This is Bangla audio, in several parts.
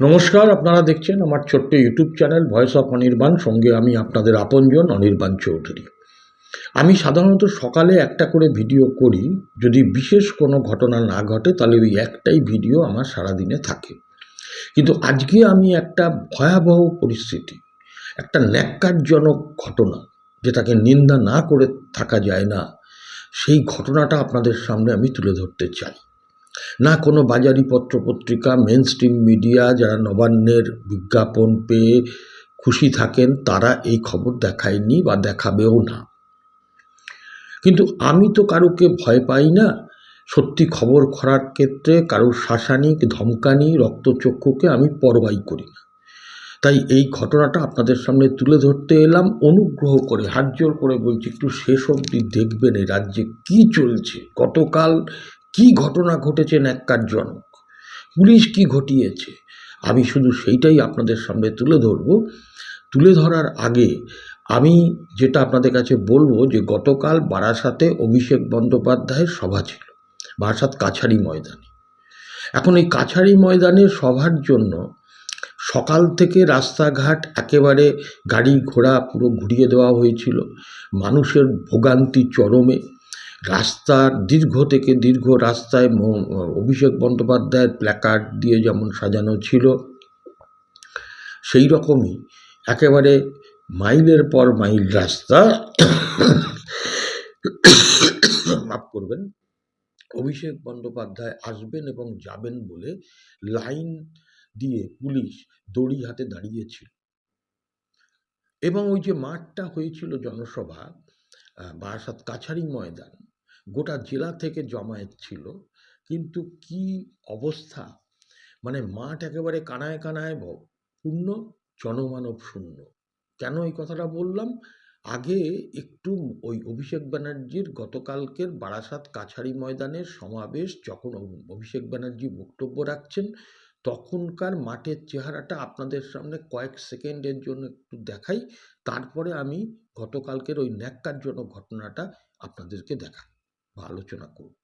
নমস্কার, আপনারা দেখছেন আমার ছোট্ট YouTube channel voice of Anirban. সঙ্গে আমি আপনাদের আপনজন অনির্বাণ চৌধুরী। আমি সাধারণত সকালে একটা করে ভিডিও করি। যদি বিশেষ কোনো ঘটনা না ঘটে, তাহলে ওই একটাই ভিডিও আমার সারাদিনে থাকে। কিন্তু আজকে আমি একটা ভয়াবহ পরিস্থিতি, একটা ন্যাক্কারজনক ঘটনা, যেটাকে নিন্দা না করে থাকা যায় না, সেই ঘটনাটা আপনাদের সামনে আমি তুলে ধরতে চাই। না কোনো বাজারি পত্র পত্রিকা মেন স্ট্রিম মিডিয়া যারা নবান্নের বিজ্ঞাপন পেয়ে খুশি থাকেন, তারা এই খবর দেখায়নি বা দেখাবেও না। কিন্তু আমি তো কারুকে ভয় পাই না। সত্যি খবর করার ক্ষেত্রে কারোর শাসানিক, ধমকানি, রক্তচক্ষুকে আমি পরবাই করি না। তাই এই ঘটনাটা আপনাদের সামনে তুলে ধরতে এলাম। অনুগ্রহ করে, হাত জোর করে বলছি, একটু শেষ অবধি দেখবেন এই রাজ্যে কী চলছে। গতকাল কি ঘটনা ঘটেছে ন্যাক্কারজনক? পুলিশ কি ঘটিয়েছে? আমি শুধু সেইটাই আপনাদের সামনে তুলে ধরব। তুলে ধরার আগে আমি যেটা আপনাদের কাছে বলব যে গতকাল বারাসাতে অভিষেক বন্দ্যোপাধ্যায়ের সভা ছিল, বারাসাত কাছারি ময়দানে। এখন এই কাছারি ময়দানের সভার জন্য সকাল থেকে রাস্তাঘাট একেবারে গাড়ি ঘোড়া পুরো ঘুরিয়ে দেওয়া হয়েছিল। মানুষের ভোগান্তি চরমে। রাস্তার দীর্ঘ থেকে দীর্ঘ রাস্তায় অভিষেক বন্দ্যোপাধ্যায়ের প্ল্যাকার্ড দিয়ে যেমন সাজানো ছিল, সেই রকমই একেবারে মাইলের পর মাইল রাস্তা। মাফ করবেন, অভিষেক বন্দ্যোপাধ্যায় আসবেন এবং যাবেন বলে লাইন দিয়ে পুলিশ দড়ি হাতে দাঁড়িয়েছিল। এবং ওই যে মাঠটা হয়েছিল জনসভা বারাসাত কাছারি ময়দান গোটা জেলা থেকে জমায়েত ছিল। কিন্তু কি অবস্থা? মানে মাঠ একেবারে কানায় কানায় পূর্ণ, জনমানব শূন্য। কেন এই কথাটা বললাম? আগে একটু ওই অভিষেক ব্যানার্জির গতকালকের বারাসাত কাছারি ময়দানের সমাবেশ যখন অভিষেক ব্যানার্জি বক্তব্য রাখছেন, তখনকার মাঠের চেহারাটা আপনাদের সামনে কয়েক সেকেন্ডের জন্য একটু দেখাই। তারপরে আমি গতকালকের ওই ন্যাক্কারজনক ঘটনাটা আপনাদেরকে দেখাই। আলোচনা করব।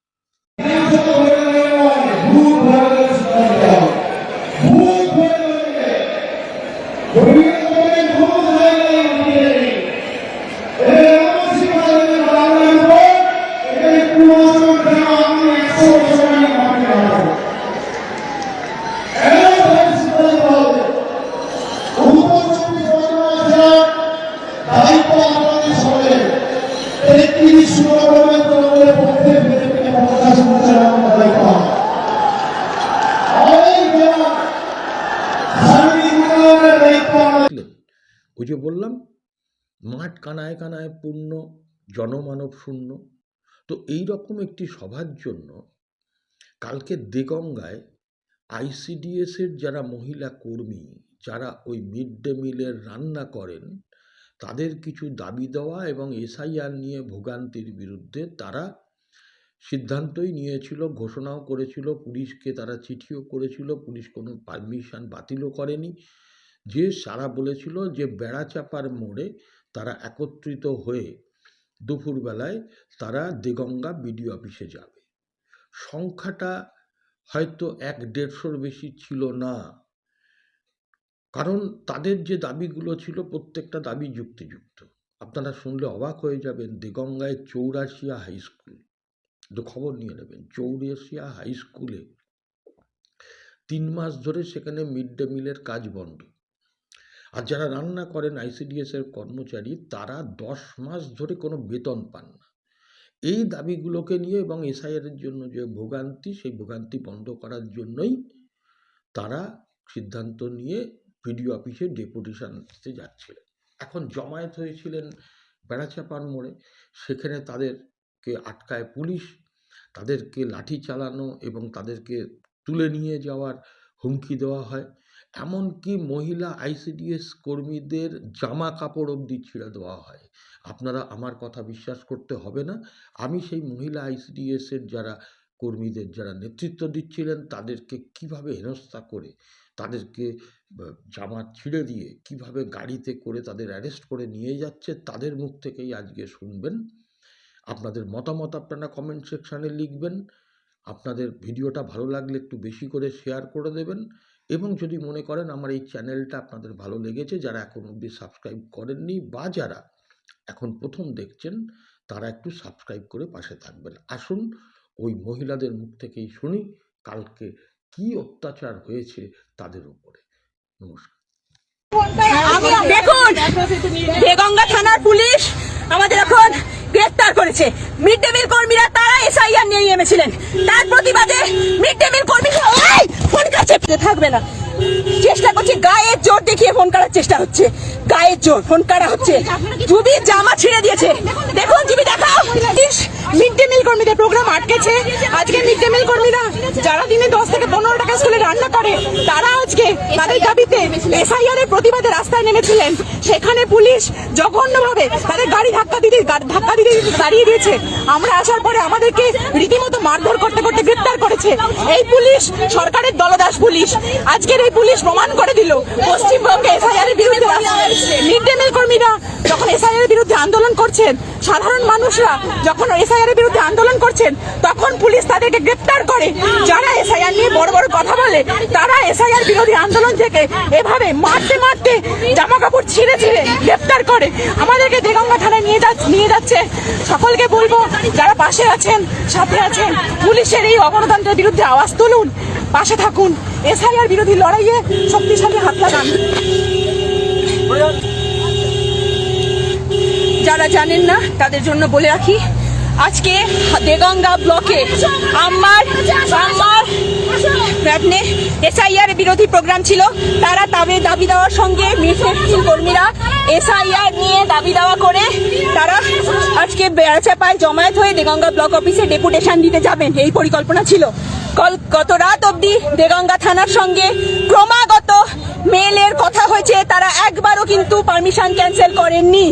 দায়িত্ব ওই যে বললাম, মাঠ কানায় কানায় পূর্ণ, জনমানব শূন্য। তো এই রকম একটি সভার জন্য কালকে দেগঙ্গায় আইসিডিএসের যারা মহিলা কর্মী, যারা ওই মিড ডে মিলের রান্না করেন, তাদের কিছু দাবি দেওয়া এবং এসআইআর নিয়ে ভোগান্তির বিরুদ্ধে তারা সিদ্ধান্তই নিয়েছিল, ঘোষণাও করেছিল, পুলিশকে তারা চিঠিও করেছিল, পুলিশ কোনো পারমিশন বাতিলও করেনি। যে সারা বলেছিল যে বেড়াচাপার মোড়ে তারা একত্রিত হয়ে দুপুরবেলায় তারা দেগঙ্গা বিডিও অফিসে যাবে। সংখ্যাটা হয়তো এক দেড়শোর বেশি ছিল না। কারণ তাদের যে দাবিগুলো ছিল প্রত্যেকটা দাবি যুক্তিযুক্ত। আপনারা শুনলে অবাক হয়ে যাবেন দেগঙ্গায় চৌরাশিয়া হাই স্কুল। একটু খবর নিয়ে নেবেন, চৌরাশিয়া হাই স্কুলে তিন মাস ধরে সেখানে মিড ডে মিলের কাজ বন্ধ। আর যারা রান্না করেন আইসিডিএস এর কর্মচারী, তারা দশ মাস ধরে কোনো বেতন পান না। এই দাবিগুলোকে নিয়ে এবং এসআইআর এর জন্য যে ভোগান্তি, সেই ভোগান্তি বন্ধ করার জন্যই তারা সিদ্ধান্ত নিয়ে বিডিও অফিসে ডেপুটেশন দিতে যাচ্ছিলেন। এখন জমায়েত হয়েছিলেন বেড়াচাপার মোড়ে। সেখানে তাদেরকে আটকায় পুলিশ, তাদেরকে লাঠি চালানো এবং তাদেরকে তুলে নিয়ে যাওয়ার হুমকি দেওয়া হয়। এমনকি মহিলা আইসিডিএস কর্মীদের জামা কাপড় অবধি ছিঁড়ে দেওয়া হয়? আপনারা আমার কথা বিশ্বাস করতে হবে না। আমি সেই মহিলা আইসিডিএস এর যারা কর্মীদের যারা নেতৃত্ব দিচ্ছিলেন, তাদেরকে কীভাবে হেনস্থা করে, তাদেরকে জামা ছিঁড়ে দিয়ে কীভাবে গাড়িতে করে তাদের অ্যারেস্ট করে নিয়ে যাচ্ছে, তাদের মুখ থেকেই আজকে শুনবেন। আপনাদের মতামত আপনারা কমেন্ট সেকশানে লিখবেন। আপনাদের ভিডিওটা ভালো লাগলে একটু বেশি করে শেয়ার করে দেবেন। এবং যদি মনে করেন আমার এই চ্যানেলটা আপনাদের ভালো লেগেছে, যারা এখন অবধি সাবস্ক্রাইব করেননি বা যারা এখন প্রথম দেখছেন, তারা একটু সাবস্ক্রাইব করে পাশে থাকবেন। আসুন, ওই মহিলাদের মুখ থেকেই শুনি কালকে কি অত্যাচার হয়েছে তাদের উপরে। নমস্কার। দেখুন, দেগঙ্গা থানার পুলিশ আমাদের এখন গ্রেফতার করেছে। মিড ডে মিল কর্মীরা তারা এসআইআর নিয়ে নেমেছিলেন। তার প্রতিবাদে মিড ডে মিল ফোন থাকবে না। চেষ্টা করছি গায়ের জোর দেখিয়ে ফোন করার চেষ্টা হচ্ছে। গায়ের জোর ফোন করা হচ্ছে। জুবি জামা ছিঁড়ে দিয়েছে। দেখুন জুবি দেখাও। মিড ডে মিল কর্মীদের প্রোগ্রাম আটকেছে। আজকে মিড ডে মিল কর্মীরা যারা দিনে দশ থেকে পনেরো টাকা স্কুলে রান্না করে, তারা আজকে তাদের দাবিতে এসআইআর এর প্রতিবাদে রাস্তায় নেমেছিলেন। সেখানে পুলিশ জঘন্যভাবে তাদের গাড়ি ধাক্কা দিতে ধাক্কা দিতে দাঁড়িয়ে দিয়েছে। আমরা আসার পরে আমাদেরকে রীতিমতো মারধর করতে করতে করেছে এই পুলিশ, সরকারের দলদাস পুলিশ। আজকের এই পুলিশ প্রমাণ করে দিল, পশ্চিমবঙ্গে এসআইআর এর বিরুদ্ধে মিড ডে মিল কর্মীরা যখন এসআইআর এর বিরুদ্ধে আন্দোলন করছেন, সাধারণ মানুষরা যখন এসআইআর এর বিরুদ্ধে আন্দোলন করছেন, তখন পুলিশ তাদেরকে গ্রেপ্তার করে। যারা এসআইআর নিয়ে বড় বড় কথা বলে, তারা এসআইআর বিরোধী আন্দোলন থেকে এভাবে মারতে মারতে জামা কাপড় ছিঁড়ে ছিঁড়ে গ্রেপ্তার করে। আমাদেরকে দেগঙ্গা থানায় নিয়ে যাচ্ছে নিয়ে যাচ্ছে। সকলকে বলব, যারা পাশে আছেন, সাথে আছেন, পুলিশের এই অগণতন্ত্রের বিরুদ্ধে আওয়াজ তুলুন, পাশে থাকুন। এসআইআর বিরোধী লড়াইয়ে শক্তিশালী হাত লাগান। যারা জানেন না, তাদের জন্য বলে রাখি, আজকে দেগঙ্গা ব্লকে আমার আমার আপনি এসআইআর বিরোধী প্রোগ্রাম ছিল। তারা তবে, দাবি দেওয়ার সঙ্গে মিছিল কর্মীরা এসআইআর নিয়ে দাবি দেওয়া করে তারা আজকে বেড়াচাপায় জমায়েত হয়ে দেগঙ্গা ব্লক অফিসে ডেপুটেশন দিতে যাবেন। এই পরিকল্পনা ছিল। কল, গত রাত অবধি দেগঙ্গা থানার সঙ্গে ক্রমাগত মেলের কথা হয়েছে। তারা একবারও কিন্তু পারমিশন ক্যান্সেল করেননি।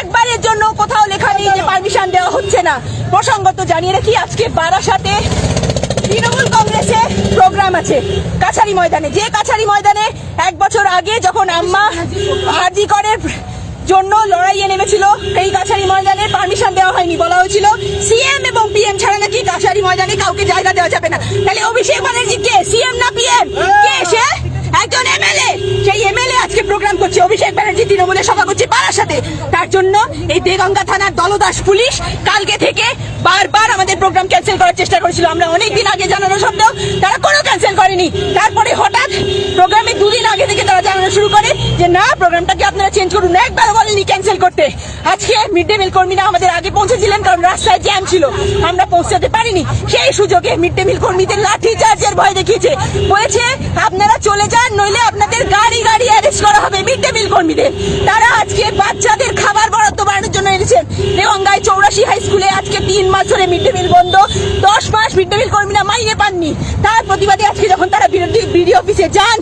একবারের জন্য কোথাও লেখা নেই যে পারমিশন দেওয়া হচ্ছে না। প্রসঙ্গত জানিয়ে রাখি, আজকে বারাসাতে তৃণমূল কংগ্রেসে প্রোগ্রাম আছে, কাছারি ময়দানে। যে কাছারি ময়দানে এক বছর আগে যখন আম্মা হাজিকরের জন্য লড়াইয়ে নেমেছিল এই কাছারি ময়দানে পারমিশন দেওয়া হয়নি, বলা হয়েছিল সিএম এবং পিএম ছাড়া নাকি কাছারি ময়দানে কাউকে জায়গা দেওয়া যাবে না। তাহলে অভিষেক ব্যানার্জি কে সিএম না পিএম কে সে একজন এমএলএ সেই এমএলএ আজকে প্রোগ্রাম করছি অভিষেক ব্যানার্জি, তৃণমূলের সভা করছি পাড়ার সাথে। তার জন্য এই দেগঙ্গা থানার দলদাস পুলিশ কালকে থেকে বারবার আমাদের প্রোগ্রাম ক্যান্সেল করার চেষ্টা করেছিল। আমরা অনেকদিন আগে জানানো সত্ত্বেও তারা কোনো ক্যান্সেল করেনি। তারপরে হঠাৎ প্রোগ্রামে দুদিন আগে থেকে তারা জানানো শুরু করে যে, না প্রোগ্রামটাকে আপনারা চেঞ্জ করুন। একবার বলেনি ক্যান্সেল করতে। আজকে মিড ডে মিল কর্মীরা আমাদের আগে পৌঁছেছিলেন কারণ রাস্তায় জ্যাম ছিল। আমরা পৌঁছাতে পারিনি। সেই সুযোগে মিড ডে মিল কর্মীদের লাঠি চার্জের ভয় দেখিয়েছে। বলেছে, আপনারা চলে যান, নইলে আপনাদের গাড়ি গাড়ি অ্যারেস্ট করা হবে মিড ডে মিল কর্মীদের। তারা আজকে বাচ্চাদের খাবার বরাদ্দ বাড়ানোর জন্য এনেছেন। দেওয়াঙ্গায় চৌরাশি হাই স্কুলে আজকে তিন মাস ধরে মিড ডে মিল বন্ধ। দশ মাস মিড ডে মিল কর্মীরা মাইনে পাননি। তার প্রতিবাদে আজকে যখন তারা বিরোধী বিডি অফিসে যান